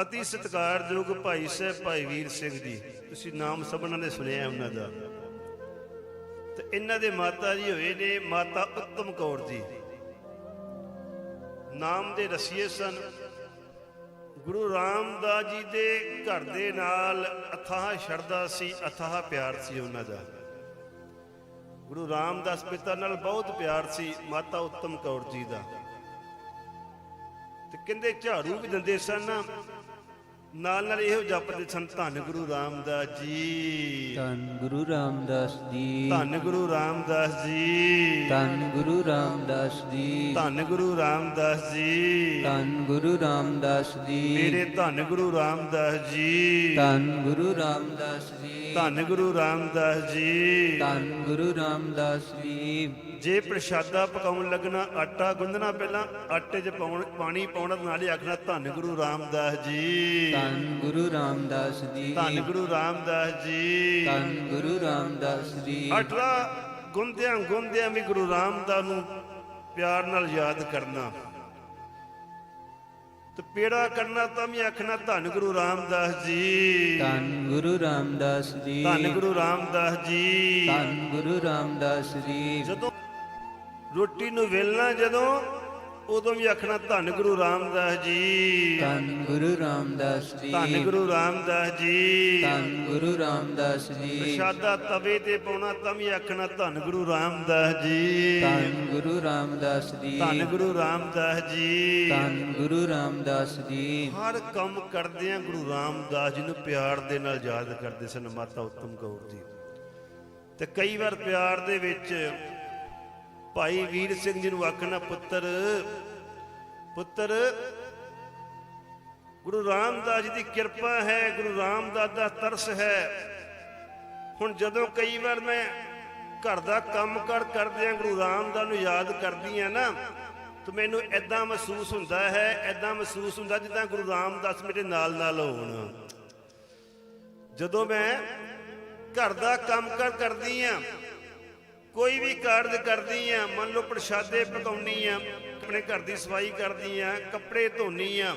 ਅਤੀ ਸਤਿਕਾਰਯੋਗ ਭਾਈ ਸਾਹਿਬ ਭਾਈ ਵੀਰ ਸਿੰਘ ਜੀ। ਤੁਸੀਂ ਨਾਮ ਸਭਨਾਂ ਨੇ ਸੁਣਿਆ ਉਹਨਾਂ ਦਾ। ਤੇ ਇਹਨਾਂ ਦੇ ਮਾਤਾ ਜੀ ਹੋਏ ਨੇ ਮਾਤਾ ਉੱਤਮ ਕੌਰ ਜੀ। ਨਾਮ ਦੇ ਰਸੀਏ ਸਨ। ਗੁਰੂ ਰਾਮਦਾਸ ਜੀ ਦੇ ਘਰ ਦੇ ਨਾਲ ਅਥਾਹ ਸ਼ਰਧਾ ਸੀ, ਅਥਾਹ ਪਿਆਰ ਸੀ ਉਹਨਾਂ ਦਾ। ਗੁਰੂ ਰਾਮਦਾਸ ਪਿਤਾ ਨਾਲ ਬਹੁਤ ਪਿਆਰ ਸੀ, ਮਾਤਾ ਉੱਤਮ ਕੌਰ ਜੀ ਦਾ। ਤੇ ਕਹਿੰਦੇ ਝਾੜੂ ਵੀ ਦਿੰਦੇ ਸਨ। ਨਾਲ ਨਾਲ ਇਹੋ ਜਪਦੇ ਸਨ ਧੰਨ ਗੁਰੂ ਰਾਮਦਾਸ ਜੀ। ਧੰਨ ਗੁਰੂ ਰਾਮਦਾਸ ਜੀ। ਧੰਨ ਗੁਰੂ ਰਾਮਦਾਸ ਜੀ। ਧੰਨ ਗੁਰੂ ਰਾਮਦਾਸ ਜੀ। ਧੰਨ ਗੁਰੂ ਰਾਮਦਾਸ ਜੀ। ਧੰਨ ਗੁਰੂ ਰਾਮਦਾਸ ਜੀ। ਮੇਰੇ ਧੰਨ ਗੁਰੂ ਰਾਮਦਾਸ ਜੀ। ਧੰਨ ਗੁਰੂ ਰਾਮਦਾਸ ਧੰਨ ਗੁਰੂ ਰਾਮਦਾਸ ਜੀ। ਧੰਨ ਗੁਰੂ ਰਾਮਦਾਸ ਜੀ। ਜੇ ਪ੍ਰਸ਼ਾਦਾ ਪਕਾਉਣ ਲੱਗਣਾ ਆਟਾ ਗੁੰਨਣਾ ਪਹਿਲਾਂ ਆਟੇ 'ਚ ਪਾਉਣ ਪਾਣੀ ਪਾਉਣਾ ਨਾਲੇ ਆਖਣਾ ਧੰਨ ਗੁਰੂ ਰਾਮਦਾਸ ਜੀ। ਧੰਨ ਗੁਰੂ ਰਾਮਦਾਸ ਜੀ। ਧੰਨ ਗੁਰੂ ਰਾਮਦਾਸ ਜੀ। ਧੰਨ ਗੁਰੂ ਰਾਮਦਾਸ ਜੀ। ਆਟਾ ਗੁੰਦਿਆਂ ਗੁੰਦਿਆਂ ਵੀ ਗੁਰੂ ਰਾਮਦਾਸ ਨੂੰ ਪਿਆਰ ਨਾਲ ਯਾਦ ਕਰਨਾ। ਤੇ ਪੇੜਾ ਕਰਨਾ ਤਾਂ ਵੀ ਆਖਣਾ ਧੰਨ ਗੁਰੂ ਰਾਮਦਾਸ ਜੀ। ਧੰਨ ਗੁਰੂ ਰਾਮਦਾਸ ਜੀ। ਧੰਨ ਗੁਰੂ ਰਾਮਦਾਸ ਜੀ। ਧੰਨ ਗੁਰੂ ਰਾਮਦਾਸ ਜੀ। ਜਦੋਂ ਰੋਟੀ ਨੂੰ ਵੇਲਣਾ ਜਦੋਂ ਉਦੋਂ ਵੀ ਆਖਣਾ ਧੰਨ ਗੁਰੂ ਰਾਮਦਾਸ ਜੀ। ਧੰਨ ਗੁਰੂ ਰਾਮਦਾਸ ਜੀ। ਧੰਨ ਗੁਰੂ ਰਾਮਦਾਸ ਜੀ। ਧੰਨ ਗੁਰੂ ਰਾਮਦਾਸ ਜੀ। ਪ੍ਰਸ਼ਾਦਾ ਤਵੇ ਤੇ ਪਾਉਣਾ ਤਾਂ ਵੀ ਆਖਣਾ ਧੰਨ ਗੁਰੂ ਰਾਮਦਾਸ ਜੀ। ਧੰਨ ਗੁਰੂ ਰਾਮਦਾਸ ਜੀ। ਧੰਨ ਗੁਰੂ ਰਾਮਦਾਸ ਜੀ। ਧੰਨ ਗੁਰੂ ਰਾਮਦਾਸ ਜੀ। ਹਰ ਕੰਮ ਕਰਦਿਆਂ ਗੁਰੂ ਰਾਮਦਾਸ ਜੀ ਨੂੰ ਪਿਆਰ ਦੇ ਨਾਲ ਯਾਦ ਕਰਦੇ ਸਨ ਮਾਤਾ ਉੱਤਮ ਕੌਰ ਜੀ। ਤੇ ਕਈ ਵਾਰ ਪਿਆਰ ਦੇ ਵਿੱਚ ਭਾਈ ਵੀਰ ਸਿੰਘ ਜੀ ਨੂੰ ਆਖਣਾ, ਪੁੱਤਰ ਪੁੱਤਰ, ਗੁਰੂ ਰਾਮਦਾਸ ਜੀ ਦੀ ਕਿਰਪਾ ਹੈ, ਗੁਰੂ ਰਾਮਦਾਸ ਦਾ ਤਰਸ ਹੈ। ਹੁਣ ਜਦੋਂ ਕਈ ਵਾਰ ਮੈਂ ਘਰ ਦਾ ਕੰਮ ਕਰ ਕਰਦਿਆਂ ਗੁਰੂ ਰਾਮਦਾਸ ਨੂੰ ਯਾਦ ਕਰਦੀ ਆ ਨਾ, ਤੇ ਮੈਨੂੰ ਐਦਾਂ ਮਹਿਸੂਸ ਹੁੰਦਾ ਹੈ ਐਦਾਂ ਮਹਿਸੂਸ ਹੁੰਦਾ ਜਿੱਦਾਂ ਗੁਰੂ ਰਾਮਦਾਸ ਮੇਰੇ ਨਾਲ ਨਾਲ ਹੋਣ। ਜਦੋਂ ਮੈਂ ਘਰ ਦਾ ਕੰਮ ਕਰ ਕਰਦੀ ਆ ਕੋਈ ਵੀ ਕਾਰਜ ਕਰਦੀ ਆ, ਮੰਨ ਲਓ ਪ੍ਰਸ਼ਾਦੇ ਪਕਾਉਣੀ ਆ, ਆਪਣੇ ਘਰ ਦੀ ਸਫ਼ਾਈ ਕਰਦੀ ਆ, ਕੱਪੜੇ ਧੋਣੀ ਆ,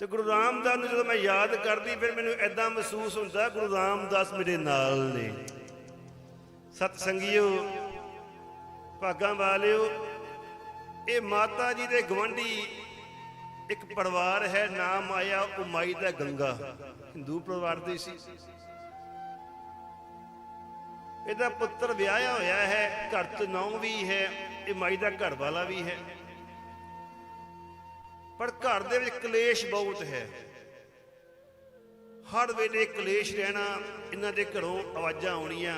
ਤੇ ਗੁਰੂ ਰਾਮਦਾਸ ਨੂੰ ਜਦੋਂ ਮੈਂ ਯਾਦ ਕਰਦੀ, ਫਿਰ ਮੈਨੂੰ ਐਦਾਂ ਮਹਿਸੂਸ ਹੁੰਦਾ, ਗੁਰੂ ਰਾਮਦਾਸ ਮੇਰੇ ਨਾਲ ਨੇ। ਸਤ ਸੰਗਿਓ ਭਾਗਾਂ ਵਾਲਿਓ, ਇਹ ਮਾਤਾ ਜੀ ਦੇ ਗਵੰਡੀ ਇੱਕ ਪਰਿਵਾਰ ਹੈ, ਨਾਮ ਆਇਆ ਉਮਾਈ ਦਾ ਗੰਗਾ, ਹਿੰਦੂ ਪਰਿਵਾਰ ਦੀ ਸੀ। ਇਹਦਾ ਪੁੱਤਰ ਵਿਆਹਿਆ ਹੋਇਆ ਹੈ, ਘਰ 'ਚ ਨੌ ਵੀ ਹੈ, ਇਹ ਮਾਈ ਦਾ ਘਰ ਵਾਲਾ ਵੀ ਹੈ। ਪਰ ਘਰ ਦੇ ਵਿੱਚ ਕਲੇਸ਼ ਬਹੁਤ ਹੈ। ਹਰ ਵੇਲੇ ਕਲੇਸ਼ ਰਹਿਣਾ, ਇਹਨਾਂ ਦੇ ਘਰੋਂ ਆਵਾਜ਼ਾਂ ਆਉਣੀਆਂ।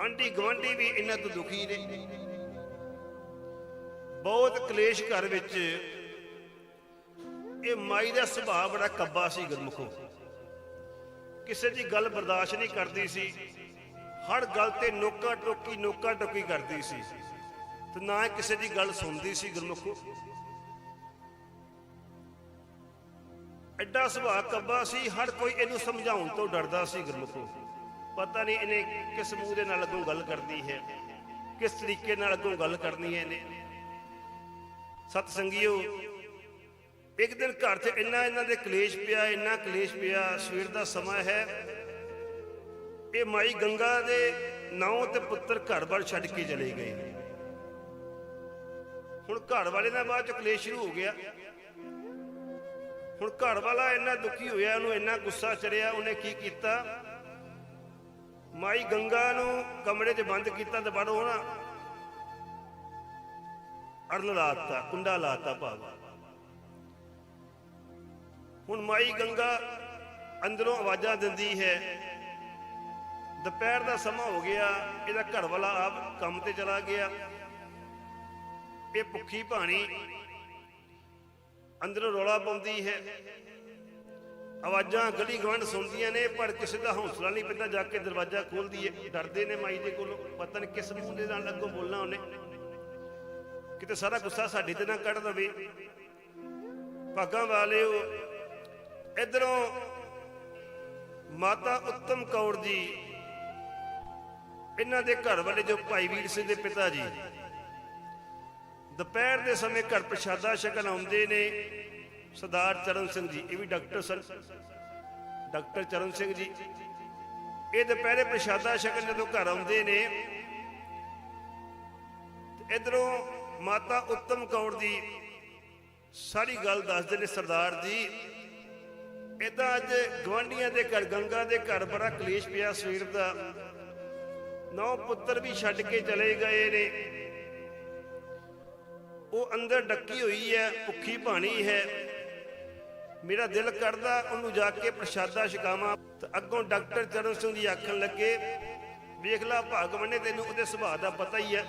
ਆਂਟੀ ਗਵਾਂਢੀ ਵੀ ਇਹਨਾਂ ਤੋਂ ਦੁਖੀ ਨੇ। ਬਹੁਤ ਕਲੇਸ਼ ਘਰ ਵਿੱਚ। ਇਹ ਮਾਈ ਦਾ ਸੁਭਾਅ ਬੜਾ ਕੱਬਾ ਸੀ ਗੁਰਮੁਖੋ। ਕਿਸੇ ਦੀ ਗੱਲ ਬਰਦਾਸ਼ਤ ਨਹੀਂ ਕਰਦੀ ਸੀ। ਹਰ ਗੱਲ ਤੇ ਨੋਕਾ ਟੋਕੀ ਨੋਕਾ ਟੋਕੀ ਕਰਦੀ ਸੀ। ਤੇ ਨਾ ਕਿਸੇ ਦੀ ਗੱਲ ਸੁਣਦੀ ਸੀ ਗੁਰਮੁਖੋ। ਐਡਾ ਸੁਭਾਅ ਕੱਬਾ ਸੀ, ਹਰ ਕੋਈ ਇਹਨੂੰ ਸਮਝਾਉਣ ਤੋਂ ਡਰਦਾ ਸੀ ਗੁਰਮੁਖੋ। ਪਤਾ ਨਹੀਂ ਇਹਨੇ ਕਿਸ ਮੂੰਹ ਦੇ ਨਾਲ ਅੱਗੋਂ ਗੱਲ ਕਰਦੀ ਹੈ, ਕਿਸ ਤਰੀਕੇ ਨਾਲ ਅੱਗੋਂ ਗੱਲ ਕਰਨੀ ਹੈ ਇਹਨੇ। ਸਤ ਸੰਗਿਓ ਇੱਕ ਦਿਨ ਘਰ 'ਚ ਇੰਨਾ ਇਹਨਾਂ ਦੇ ਕਲੇਸ਼ ਪਿਆ, ਇੰਨਾ ਕਲੇਸ਼ ਪਿਆ, ਸਵੇਰ ਦਾ ਸਮਾਂ ਹੈ। ਇਹ ਮਾਈ ਗੰਗਾ ਦੇ ਨੌ ਤੇ ਪੁੱਤਰ ਘਰ ਵੱਲ ਛੱਡ ਕੇ ਚਲੇ ਗਏ। ਹੁਣ ਘਰ ਵਾਲੇ ਨਾਲ ਬਾਅਦ ਚ ਕਲੇਸ਼ ਸ਼ੁਰੂ ਹੋ ਗਿਆ। ਹੁਣ ਘਰ ਵਾਲਾ ਇੰਨਾ ਦੁਖੀ ਹੋਇਆ, ਉਹਨੂੰ ਇੰਨਾ ਗੁੱਸਾ ਚੜਿਆ, ਉਹਨੇ ਕੀ ਕੀਤਾ? ਮਾਈ ਗੰਗਾ ਨੂੰ ਕਮਰੇ 'ਚ ਬੰਦ ਕੀਤਾ ਤੇ ਬਾਹਰੋਂ ਨਾ ਅੜਨ ਲਾਤਾ ਕੁੰਡਾ ਲਾਤਾ ਭਾਵ। ਹੁਣ ਮਾਈ ਗੰਗਾ ਅੰਦਰੋਂ ਆਵਾਜ਼ਾਂ ਦਿੰਦੀ ਹੈ। ਦੁਪਹਿਰ ਦਾ ਸਮਾਂ ਹੋ ਗਿਆ, ਇਹਦਾ ਘਰ ਵਾਲਾ ਆਪ ਕੰਮ ਤੇ ਚਲਾ ਗਿਆ। ਇਹ ਭੁੱਖੀ ਭਾਣੀ ਅੰਦਰੋਂ ਰੌਲਾ ਪਾਉਂਦੀ ਹੈ। ਆਵਾਜ਼ਾਂ ਗਲੀ ਗਵੰਡ ਸੁਣਦੀਆਂ ਨੇ, ਪਰ ਕਿਸੇ ਦਾ ਹੌਸਲਾ ਨਹੀਂ ਪੈਂਦਾ, ਜਾ ਕੇ ਦਰਵਾਜ਼ਾ ਖੋਲਦੀ ਹੈ। ਡਰਦੇ ਨੇ ਮਾਈ ਦੇ ਕੋਲੋਂ, ਪਤਾ ਨਹੀਂ ਕਿਸ ਮੂੰਹ ਦੇ ਨਾਲ ਅੱਗੋਂ ਬੋਲਣਾ ਉਹਨੇ। ਕਿਤੇ ਸਾਰਾ ਗੁੱਸਾ ਸਾਡੇ ਤੇ ਨਾ ਕੱਢ ਦਵੇ। ਭਾਗਾਂ ਵਾਲਿਓ ਇਧਰੋਂ ਮਾਤਾ ਉੱਤਮ ਕੌਰ ਜੀ, ਇਹਨਾਂ ਦੇ ਘਰ ਵਾਲੇ ਜੋ ਭਾਈ ਵੀਰ ਸਿੰਘ ਦੇ ਪਿਤਾ ਜੀ, ਦੁਪਹਿਰ ਦੇ ਸਮੇਂ ਘਰ ਪ੍ਰਸ਼ਾਦਾ ਛਕਣ ਆਉਂਦੇ ਨੇ, ਸਰਦਾਰ ਚਰਨ ਸਿੰਘ ਜੀ, ਇਹ ਵੀ ਡਾਕਟਰ ਸਨ। ਡਾਕਟਰ ਚਰਨ ਸਿੰਘ ਜੀ, ਇਹ ਦੁਪਹਿਰੇ ਪ੍ਰਸ਼ਾਦਾ ਛਕਣ ਜਦੋਂ ਘਰ ਆਉਂਦੇ ਨੇ, ਤੇ ਇਧਰੋਂ ਮਾਤਾ ਉੱਤਮ ਕੌਰ ਦੀ ਸਾਰੀ ਗੱਲ ਦੱਸਦੇ ਨੇ ਸਰਦਾਰ ਜੀ ਇਦਾਂ ਅੱਜ ਗਵਾਂਢੀਆਂ ਦੇ ਘਰ, ਗੰਗਾ ਦੇ ਘਰ ਬੜਾ ਕਲੇਸ਼ ਪਿਆ ਸਵੇਰ ਦਾ। ਨੌ ਪੁੱਤਰ ਵੀ ਛੱਡ ਕੇ ਚਲੇ ਗਏ ਨੇ। ਉਹ ਅੰਦਰ ਡੱਕੀ ਹੋਈ ਹੈ, ਭੁੱਖੀ ਭਾਣੀ ਹੈ। ਮੇਰਾ ਦਿਲ ਕਰਦਾ ਉਹਨੂੰ ਜਾ ਕੇ ਪ੍ਰਸ਼ਾਦਾ ਛਕਾਵਾਂ। ਤੇ ਅੱਗੋਂ ਡਾਕਟਰ ਚਰਨ ਸਿੰਘ ਜੀ ਆਖਣ ਲੱਗੇ, ਵੇਖ ਲਾ ਭਗਵਾਨ ਨੇ ਤੈਨੂੰ ਉਹਦੇ ਸੁਭਾਅ ਦਾ ਪਤਾ ਹੀ ਹੈ।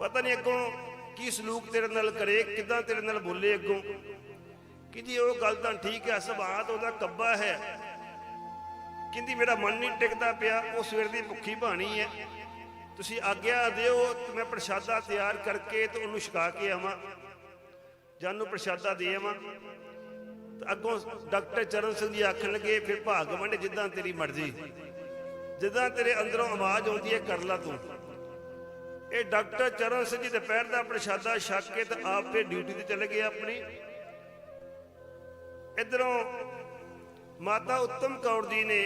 ਪਤਾ ਨਹੀਂ ਅੱਗੋਂ ਕੀ ਸਲੂਕ ਤੇਰੇ ਨਾਲ ਕਰੇ, ਕਿਦਾਂ ਤੇਰੇ ਨਾਲ ਬੋਲੇ ਅੱਗੋਂ? ਕਹਿੰਦੀ ਉਹ ਗੱਲ ਤਾਂ ਠੀਕ ਹੈ, ਸੁਭਾਅ ਤਾਂ ਉਹਦਾ ਕੱਬਾ ਹੈ। ਕਹਿੰਦੀ ਮੇਰਾ ਮਨ ਨਹੀਂ ਟਿਕਦਾ ਪਿਆ, ਉਹ ਸਵੇਰ ਦੀ ਭੁੱਖੀ ਬਾਣੀ ਹੈ। ਤੁਸੀਂ ਆਗਿਆ ਦਿਓ, ਮੈਂ ਪ੍ਰਸ਼ਾਦਾ ਤਿਆਰ ਕਰਕੇ ਤੇ ਉਹਨੂੰ ਛਕਾ ਕੇ ਆਵਾਂ। ਜਾਂ ਨੂੰ ਪ੍ਰਸ਼ਾਦਾ ਦੇ ਆਵਾਂ ਅੱਗੋਂ ਡਾਕਟਰ ਚਰਨ ਸਿੰਘ ਜੀ ਆਖਣ ਲੱਗੇ, ਫਿਰ ਭਾਗਵੰਡ ਜਿੱਦਾਂ ਤੇਰੀ ਮਰਜ਼ੀ। ਜਿੱਦਾਂ ਤੇਰੇ ਅੰਦਰੋਂ ਆਵਾਜ਼ ਆਉਂਦੀ ਹੈ, ਕਰ ਲਾ ਤੂੰ। ਇਹ ਡਾਕਟਰ ਚਰਨ ਸਿੰਘ ਜੀ ਦੁਪਹਿਰ ਦਾ ਪ੍ਰਸ਼ਾਦਾ ਛਕ ਕੇ ਤੇ ਆਪ ਤੇ ਡਿਊਟੀ ਤੇ ਚਲੇ ਗਏ ਆਪਣੀ। ਇਧਰੋਂ ਮਾਤਾ ਉੱਤਮ ਕੌਰ ਜੀ ਨੇ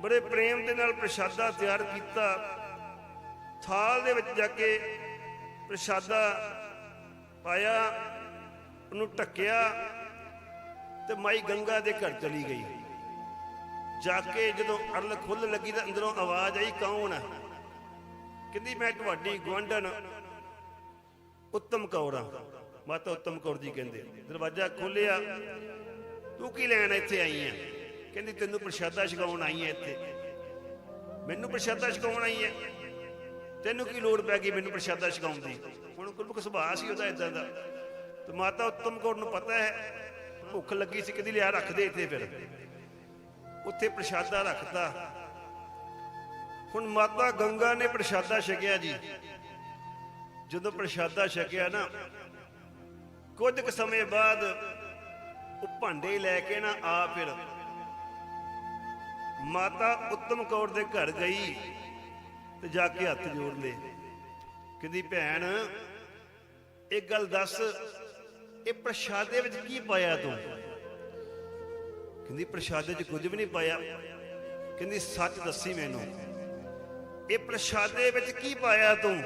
ਬੜੇ ਪ੍ਰੇਮ ਦੇ ਨਾਲ ਪ੍ਰਸ਼ਾਦਾ ਤਿਆਰ ਕੀਤਾ। ਥਾਲ ਦੇ ਵਿੱਚ ਜਾ ਕੇ ਪ੍ਰਸ਼ਾਦਾ ਪਾਇਆ, ਉਹਨੂੰ ਢੱਕਿਆ ਤੇ ਮਾਈ ਗੰਗਾ ਦੇ ਘਰ ਚਲੀ ਗਈ। ਜਾ ਕੇ ਜਦੋਂ ਅਰਲ ਖੁੱਲ ਲੱਗੀ ਤਾਂ ਅੰਦਰੋਂ ਆਵਾਜ਼ ਆਈ, ਕੌਣ ਹੈ ਕਹਿੰਦੀ, ਮੈਂ ਤੁਹਾਡੀ ਗਵਾਂਢਣ ਉੱਤਮ ਕੌਰ ਹਾਂ ਮਾਤਾ ਉੱਤਮ ਕੌਰ ਜੀ ਕਹਿੰਦੇ ਦਰਵਾਜ਼ਾ ਖੋਲਿਆ ਤੂੰ ਕੀ ਲੈਣ ਇੱਥੇ ਆਈ ਹੈ ਕਹਿੰਦੀ, ਤੈਨੂੰ ਪ੍ਰਸ਼ਾਦਾ ਛਕਾਉਣ ਆਈ ਹੈ ਇੱਥੇ। ਮੈਨੂੰ ਪ੍ਰਸ਼ਾਦਾ ਛਕਾਉਣ ਆਈ ਹੈ ਤੈਨੂੰ ਕੀ ਲੋੜ ਪੈ ਗਈ ਮੈਨੂੰ ਪ੍ਰਸ਼ਾਦਾ ਛਕਾਉਣ ਦੀ? ਹੁਣ ਗੁਰਮੁਖ ਸੁਭਾਅ ਸੀ ਉਹਦਾ ਇਦਾਂ ਦਾ। ਤੇ ਮਾਤਾ ਉੱਤਮ ਕੌਰ ਨੂੰ ਪਤਾ ਹੈ, ਭੁੱਖ ਲੱਗੀ ਸੀ, ਕਹਿੰਦੀ, ਲਿਆ ਰੱਖ ਦੇ ਇੱਥੇ ਫਿਰ। ਉੱਥੇ ਪ੍ਰਸ਼ਾਦਾ ਰੱਖਤਾ। ਹੁਣ ਮਾਤਾ ਗੰਗਾ ਨੇ ਪ੍ਰਸ਼ਾਦਾ ਛਕਿਆ ਜੀ। ਜਦੋਂ ਪ੍ਰਸ਼ਾਦਾ ਛਕਿਆ ਨਾ ਕੁਝ ਕੁ ਸਮੇਂ ਬਾਅਦ ਉਹ ਭਾਂਡੇ ਲੈ ਕੇ ਨਾ ਆ ਫਿਰ ਮਾਤਾ ਉੱਤਮ ਕੌਰ ਦੇ ਘਰ ਗਈ ਤੇ ਜਾ ਕੇ ਹੱਥ ਜੋੜ ਲਏ। ਕਹਿੰਦੀ, ਭੈਣ, ਇਹ ਗੱਲ ਦੱਸ, ਇਹ ਪ੍ਰਸ਼ਾਦੇ ਵਿੱਚ ਕੀ ਪਾਇਆ ਤੂੰ? ਕਹਿੰਦੀ, ਪ੍ਰਸ਼ਾਦੇ 'ਚ ਕੁਝ ਵੀ ਨਹੀਂ ਪਾਇਆ। ਕਹਿੰਦੀ, ਸੱਚ ਦੱਸੀ ਮੈਨੂੰ, ਇਹ ਪ੍ਰਸ਼ਾਦੇ ਵਿੱਚ ਕੀ ਪਾਇਆ ਤੂੰ?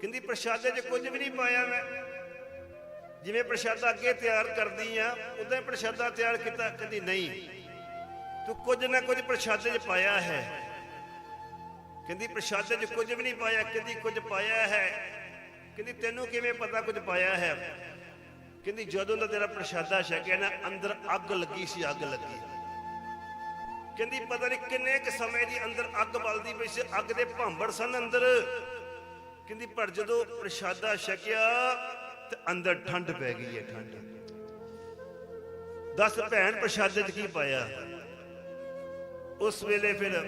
ਕਹਿੰਦੀ, ਪ੍ਰਸ਼ਾਦੇ 'ਚ ਕੁਝ ਵੀ ਨਹੀਂ ਪਾਇਆ ਮੈਂ। ਜਿਵੇਂ ਪ੍ਰਸ਼ਾਦਾ ਅੱਗੇ ਤਿਆਰ ਕਰਦੀ ਆ ਉਦਾਂ ਹੀ ਪ੍ਰਸ਼ਾਦਾ ਤਿਆਰ ਕੀਤਾ, ਕਹਿੰਦੀ ਨਹੀਂ, ਤੂੰ ਕੁਝ ਨਾ ਕੁਝ ਪ੍ਰਸ਼ਾਦੇ 'ਚ ਪਾਇਆ ਹੈ। ਕਹਿੰਦੀ ਪ੍ਰਸ਼ਾਦੇ 'ਚ ਕੁਝ ਵੀ ਨਹੀਂ ਪਾਇਆ, ਕਹਿੰਦੀ ਕੁਝ ਪਾਇਆ ਹੈ। ਕਹਿੰਦੀ ਤੈਨੂੰ ਕਿਵੇਂ ਪਤਾ ਕੁਝ ਪਾਇਆ ਹੈ? ਕਹਿੰਦੀ ਜਦੋਂ ਦਾ ਤੇਰਾ ਪ੍ਰਸ਼ਾਦਾ ਛਕਿਆ ਨਾ, ਅੰਦਰ ਅੱਗ ਲੱਗੀ ਸੀ, ਅੱਗ ਲੱਗੀ। ਕਹਿੰਦੀ ਪਤਾ ਨਹੀਂ ਕਿੰਨੇ ਕੁ ਸਮੇਂ ਦੀ ਅੰਦਰ ਅੱਗ ਬਲਦੀ ਪਈ ਸੀ, ਅੱਗ ਦੇ ਭਾਂਬੜ ਸਨ ਅੰਦਰ। ਕਹਿੰਦੀ ਪਰ ਜਦੋਂ ਪ੍ਰਸ਼ਾਦਾ ਛਕਿਆ ਤੇ ਅੰਦਰ ਠੰਡ ਪੈ ਗਈ ਹੈ, ਠੰਡ। ਦਸ ਭੈਣ ਪ੍ਰਸ਼ਾਦੇ 'ਚ ਕੀ ਪਾਇਆ? ਉਸ ਵੇਲੇ ਫਿਰ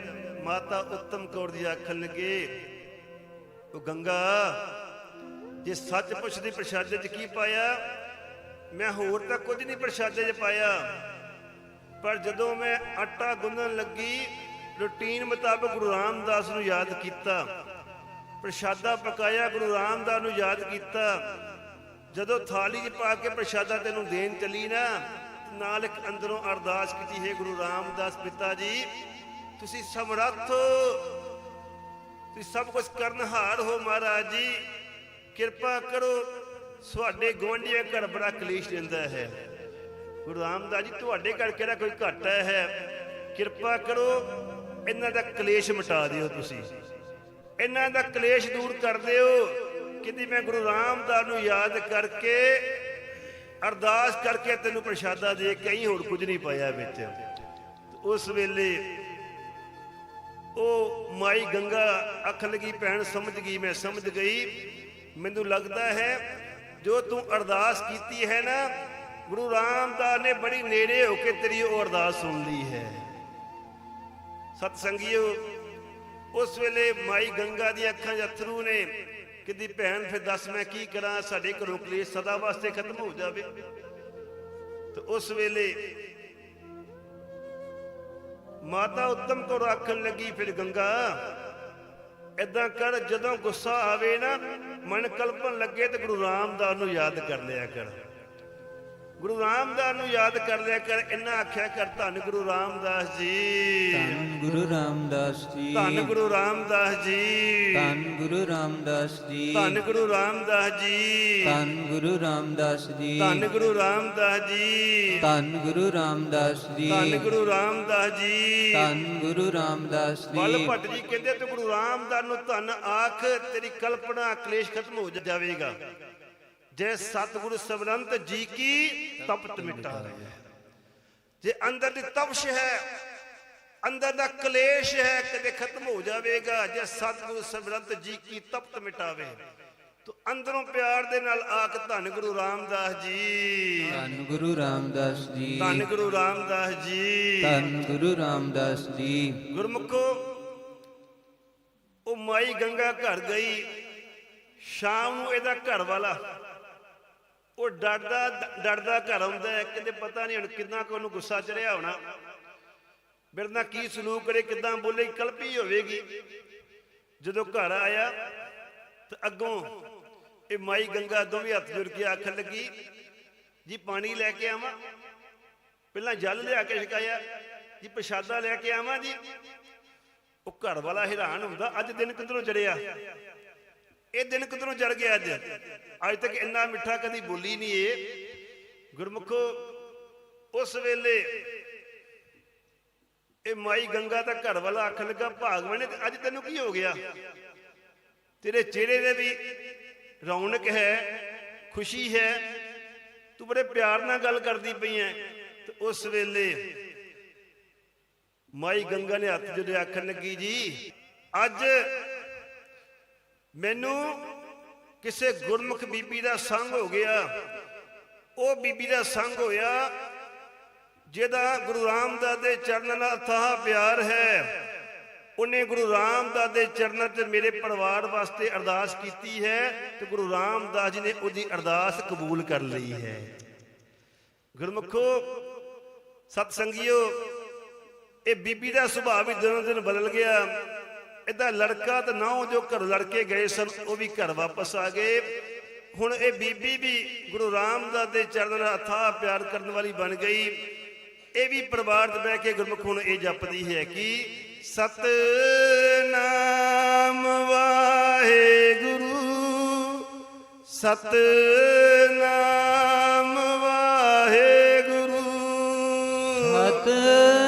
ਮਾਤਾ ਉੱਤਮ ਕੌਰ ਦੀ ਆਖਣ ਲੱਗੇ, ਉਹ ਗੰਗਾ, ਜੇ ਸੱਚ ਪੁੱਛਦੀ ਪ੍ਰਸ਼ਾਦੇ 'ਚ ਕੀ ਪਾਇਆ? ਮੈਂ ਹੋਰ ਤਾਂ ਕੁਝ ਨਹੀਂ ਪ੍ਰਸ਼ਾਦੇ 'ਚ ਪਾਇਆ। ਪਰ ਜਦੋਂ ਮੈਂ ਆਟਾ ਗੁੰਨਣ ਲੱਗੀ, ਰੁਟੀਨ ਮੁਤਾਬਕ ਗੁਰੂ ਰਾਮਦਾਸ ਨੂੰ ਯਾਦ ਕੀਤਾ। ਪ੍ਰਸ਼ਾਦਾ ਪਕਾਇਆ, ਗੁਰੂ ਰਾਮਦਾਸ ਨੂੰ ਯਾਦ ਕੀਤਾ। ਜਦੋਂ ਥਾਲੀ 'ਚ ਪਾ ਕੇ ਪ੍ਰਸ਼ਾਦਾ ਤੈਨੂੰ ਦੇਣ ਚੱਲੀ ਨਾ, ਨਾਲ ਇੱਕ ਅੰਦਰੋਂ ਅਰਦਾਸ ਕੀਤੀ, ਹੈ ਗੁਰੂ ਰਾਮਦਾਸ ਪਿਤਾ ਜੀ, ਤੁਸੀਂ ਸਮਰੱਥ ਹੋ ਤੁਸੀਂ ਸਭ ਕੁਝ ਕਰਨਹਾਰ ਹੋ ਮਹਾਰਾਜ ਜੀ। ਕਿਰਪਾ ਕਰੋ, ਤੁਹਾਡੇ ਗਵਾਂਢੀਆਂ ਘਰ ਬੜਾ ਕਲੇਸ਼ ਦਿੰਦਾ ਹੈ। ਗੁਰੂ ਰਾਮਦਾਸ ਜੀ, ਤੁਹਾਡੇ ਘਰ ਕਿਹੜਾ ਕੋਈ ਘਾਟਾ ਹੈ? ਕਿਰਪਾ ਕਰੋ, ਇਹਨਾਂ ਦਾ ਕਲੇਸ਼ ਮਿਟਾ ਦਿਓ ਤੁਸੀਂ। ਇਹਨਾਂ ਦਾ ਕਲੇਸ਼ ਦੂਰ ਕਰ ਦਿਓ। ਕਿਤੇ ਮੈਂ ਗੁਰੂ ਰਾਮਦਾਸ ਨੂੰ ਯਾਦ ਕਰਕੇ, ਅਰਦਾਸ ਕਰਕੇ ਤੈਨੂੰ ਪ੍ਰਸ਼ਾਦਾ ਦੇ ਕੇ ਹੋਰ ਕੁਝ ਨਹੀਂ ਪਾਇਆ ਵਿੱਚ। ਉਸ ਵੇਲੇ ਉਹ ਮਾਈ ਗੰਗਾ ਅੱਖ ਲਗੀ, ਭੈਣ ਸਮਝ ਗਈ, ਮੈਂ ਸਮਝ ਗਈ। ਮੈਨੂੰ ਲੱਗਦਾ ਹੈ, ਜੋ ਤੂੰ ਅਰਦਾਸ ਕੀਤੀ ਹੈ ਨਾ, ਗੁਰੂ ਰਾਮਦਾਸ ਨੇ ਬੜੀ ਨੇੜੇ ਹੋ ਕੇ ਤੇਰੀ ਉਹ ਅਰਦਾਸ ਸੁਣ ਲਈ ਹੈ। ਸਤ ਸੰਗੀਓ ਉਸ ਵੇਲੇ ਮਾਈ ਗੰਗਾ ਦੀਆਂ ਅੱਖਾਂ 'ਚ ਅਥਰੂ ਨੇ ਕਿਦੀ ਭੈਣ, ਫਿਰ ਦੱਸ ਮੈਂ ਕੀ ਕਰਾਂ? ਸਾਡੇ ਘਰੋਂ ਕਲੇਸ਼ ਸਦਾ ਵਾਸਤੇ ਖਤਮ ਹੋ ਜਾਵੇ। ਤੇ ਉਸ ਵੇਲੇ ਮਾਤਾ ਉੱਤਮ ਕੌਰ ਆਖਣ ਲੱਗੀ ਫਿਰ ਗੰਗਾ। ਏਦਾਂ ਕਰ, ਜਦੋਂ ਗੁੱਸਾ ਆਵੇ ਨਾ, ਮਨ ਕਲਪਨ ਲੱਗੇ ਤੇ ਗੁਰੂ ਰਾਮਦਾਸ ਨੂੰ ਯਾਦ ਕਰ ਲਿਆ ਕਰ। ਗੁਰੂ ਰਾਮਦਾਸ ਨੂੰ ਯਾਦ ਕਰ ਲਿਆ ਕਰ ਇੰਨਾ ਆਖਿਆ ਕਰ ਧੰਨ ਗੁਰੂ ਰਾਮਦਾਸ ਜੀ ਧੰਨ ਗੁਰੂ ਰਾਮਦਾਸ ਜੀ ਧੰਨ ਗੁਰੂ ਰਾਮਦਾਸ ਜੀ ਧੰਨ ਗੁਰੂ ਰਾਮਦਾਸ ਜੀ ਧੰਨ ਗੁਰੂ ਰਾਮਦਾਸ ਜੀ ਧੰਨ ਗੁਰੂ ਰਾਮਦਾਸ ਜੀ ਧੰਨ ਗੁਰੂ ਰਾਮਦਾਸ ਜੀ ਧੰਨ ਗੁਰੂ ਰਾਮਦਾਸ ਜੀ ਧੰਨ ਗੁਰੂ ਰਾਮਦਾਸ ਜੀ ਧੰਨ ਗੁਰੂ ਰਾਮਦਾਸ ਬਲ ਜੀ ਭੱਟ ਜੀ ਕਹਿੰਦੇ ਤੂੰ ਗੁਰੂ ਰਾਮਦਾਸ ਨੂੰ ਧੰਨ ਆਖ ਤੇਰੀ ਕਲਪਨਾ ਕਲੇਸ਼ ਖਤਮ ਹੋ ਜਾਵੇਗਾ ਜੇ ਸਤਿਗੁਰੂ ਸਬਰੰਤ ਜੀ ਕੀ ਤਪਤ ਮਿਟਾਵੇ ਜੇ ਅੰਦਰ ਦੀ ਤਪਸ਼ ਹੈ ਅੰਦਰ ਦਾ ਕਲੇਸ਼ ਹੈ ਕਦੇ ਖਤਮ ਹੋ ਜਾਵੇਗਾ ਜੇ ਸਤਿਗੁਰੂ ਸਬਰੰਤ ਜੀ ਕੀ ਤਪਤ ਮਿਟਾਵੇ ਤੂੰ ਅੰਦਰੋਂ ਪਿਆਰ ਦੇ ਨਾਲ ਆਖ ਧੰਨ ਗੁਰੂ ਰਾਮਦਾਸ ਜੀ। ਧੰਨ ਗੁਰੂ ਰਾਮਦਾਸ ਜੀ। ਧੰਨ ਗੁਰੂ ਰਾਮਦਾਸ ਜੀ। ਧੰਨ ਗੁਰੂ ਰਾਮਦਾਸ ਜੀ। ਗੁਰਮੁਖੋ ਉਹ ਮਾਈ ਗੰਗਾ ਘਰ ਗਈ ਸ਼ਾਮ ਨੂੰ ਇਹਦਾ ਘਰ ਵਾਲਾ ਉਹ ਡਰਦਾ ਡਰਦਾ ਘਰ ਆਉਂਦਾ ਹੈ, ਕਿਤੇ ਪਤਾ ਨਹੀਂ ਹੁਣ ਕਿੰਨਾ ਕੁ ਉਹਨੂੰ ਗੁੱਸਾ ਚੜਿਆ ਹੋਣਾ। ਮੇਰੇ ਨਾਲ ਕੀ ਸਲੂਕ ਕਰੇ, ਕਿਦਾਂ ਬੋਲੇ, ਕਲਪੀ ਹੋਵੇਗੀ। ਜਦੋਂ ਘਰ ਆਇਆ, ਤੇ ਅੱਗੋਂ ਇਹ ਮਾਈ ਗੰਗਾ ਦੋਵੇਂ ਹੱਥ ਜੁੜ ਕੇ ਆਖਣ ਲੱਗੀ, ਜੀ, ਪਾਣੀ ਲੈ ਕੇ ਆਵਾਂ। ਪਹਿਲਾਂ ਜਲ ਲਿਆ ਕੇ ਛਕਾਇਆ। ਜੀ, ਪ੍ਰਸ਼ਾਦਾ ਲੈ ਕੇ ਆਵਾਂ ਜੀ। ਉਹ ਘਰ ਵਾਲਾ ਹੈਰਾਨ ਹੁੰਦਾ, ਅੱਜ ਦਿਨ ਕਿਧਰੋਂ ਚੜਿਆ? ਇਹ ਦਿਨ ਕਿਧਰੋਂ ਚੜ ਗਿਆ ਅੱਜ? ਅੱਜ ਤੱਕ ਇੰਨਾ ਮਿੱਠਾ ਕਦੀ ਬੋਲੀ ਨਹੀਂ ਇਹ ਗੁਰਮੁਖੋ, ਉਸ ਵੇਲੇ ਇਹ ਮਾਈ ਗੰਗਾ ਦਾ ਘਰ ਵਾਲਾ ਆਖਣ ਲੱਗਾ, ਭਾਗਵਾਨੇ ਤੇ ਅੱਜ ਤੈਨੂੰ ਕੀ ਹੋ ਗਿਆ? ਤੇਰੇ ਚਿਹਰੇ ਦੇ ਵੀ ਰੌਣਕ ਹੈ, ਖੁਸ਼ੀ ਹੈ। ਤੂੰ ਬੜੇ ਪਿਆਰ ਨਾਲ ਗੱਲ ਕਰਦੀ ਪਈ ਐ। ਤੇ ਉਸ ਵੇਲੇ ਮਾਈ ਗੰਗਾ ਨੇ ਹੱਥ ਜੋੜੇ ਆਖਣ ਲੱਗੀ, ਜੀ, ਅੱਜ ਮੈਨੂੰ ਕਿਸੇ ਗੁਰਮੁਖ ਬੀਬੀ ਦਾ ਸੰਗ ਹੋ ਗਿਆ। ਉਹ ਬੀਬੀ ਦਾ ਸੰਗ ਹੋਇਆ, ਜਿਹਦਾ ਗੁਰੂ ਰਾਮਦਾਸ ਦੇ ਚਰਨਾਂ ਨਾਲ ਅਥਾਹ ਪਿਆਰ ਹੈ। ਉਹਨੇ ਗੁਰੂ ਰਾਮਦਾਸ ਦੇ ਚਰਨਾਂ 'ਚ ਮੇਰੇ ਪਰਿਵਾਰ ਵਾਸਤੇ ਅਰਦਾਸ ਕੀਤੀ ਹੈ ਤੇ ਗੁਰੂ ਰਾਮਦਾਸ ਜੀ ਨੇ ਉਹਦੀ ਅਰਦਾਸ ਕਬੂਲ ਕਰ ਲਈ ਹੈ। ਗੁਰਮੁਖੋ ਸਤ ਸੰਗਿਓ ਇਹ ਬੀਬੀ ਦਾ ਸੁਭਾਅ ਵੀ ਦਿਨੋਂ ਦਿਨ ਬਦਲ ਗਿਆ। ਇਹਦਾ ਲੜਕਾ ਤੇ ਨੌ ਜੋ ਘਰ ਲੜਕੇ ਗਏ ਸਨ, ਉਹ ਵੀ ਘਰ ਵਾਪਸ ਆ ਗਏ। ਹੁਣ ਇਹ ਬੀਬੀ ਵੀ ਗੁਰੂ ਰਾਮਦਾਸ ਦੇ ਚਰਨਾਂ ਨਾਲ ਅਥਾਹ ਪਿਆਰ ਕਰਨ ਵਾਲੀ ਬਣ ਗਈ। ਇਹ ਵੀ ਪਰਿਵਾਰ 'ਚ ਬਹਿ ਕੇ ਗੁਰਮੁਖ ਹੁਣ ਇਹ ਜਪਦੀ ਹੈ ਕਿ ਸਤਨਾਮ ਵਾਹਿਗੁਰੂ ਸਤਨਾਮ ਵਾਹਿਗੁਰੂ। ਸਤਨਾਮ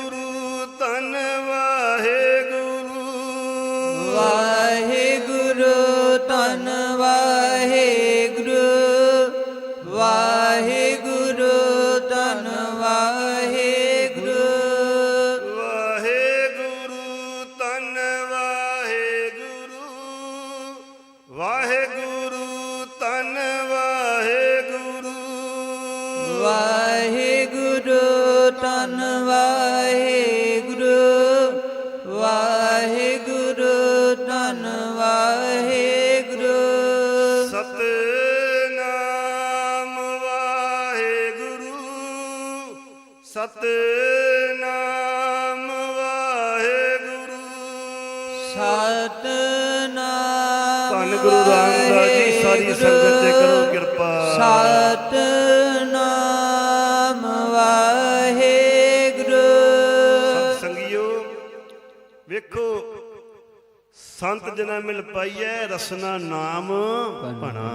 ਤੇ ਕਰੋ ਕਿਰਪਾ। ਸਤਨਾਮ ਵਾਹਿਗੁਰੂ। ਸਤ ਸੰਗਿਓ ਵੇਖੋ ਸੰਤ ਜਨਾ ਮਿਲ ਪਾਈਐ ਰਸਨਾ ਨਾਮ ਭਣਾ।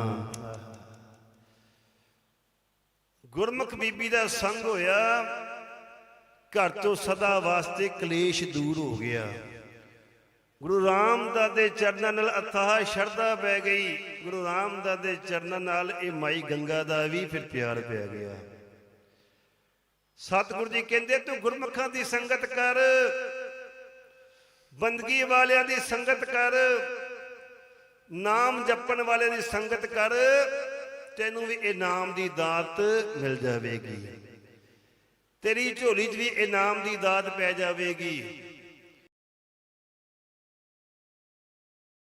ਗੁਰਮੁਖ ਬੀਬੀ ਦਾ ਸੰਗ ਹੋਇਆ ਘਰ ਤੋਂ ਸਦਾ ਵਾਸਤੇ ਕਲੇਸ਼ ਦੂਰ ਹੋ ਗਿਆ। ਗੁਰੂ ਰਾਮਦਾਸ ਦੇ ਚਰਨਾਂ ਨਾਲ ਅਥਾਹ ਸ਼ਰਧਾ ਪੈ ਗਈ। ਗੁਰੂ ਰਾਮਦਾਸ ਦੇ ਚਰਨਾਂ ਨਾਲ ਇਹ ਮਾਈ ਗੰਗਾ ਦਾ ਵੀ ਫਿਰ ਪਿਆਰ ਪੈ ਗਿਆ। ਸਤਿਗੁਰੂ ਜੀ ਕਹਿੰਦੇ, ਤੂੰ ਗੁਰਮੁਖਾਂ ਦੀ ਸੰਗਤ ਕਰ, ਬੰਦਗੀ ਵਾਲਿਆਂ ਦੀ ਸੰਗਤ ਕਰ, ਨਾਮ ਜਪਣ ਵਾਲਿਆਂ ਦੀ ਸੰਗਤ ਕਰ, ਤੈਨੂੰ ਵੀ ਇਨਾਮ ਦੀ ਦਾਤ ਮਿਲ ਜਾਵੇਗੀ। ਤੇਰੀ ਝੋਲੀ 'ਚ ਵੀ ਇਨਾਮ ਦੀ ਦਾਤ ਪੈ ਜਾਵੇਗੀ।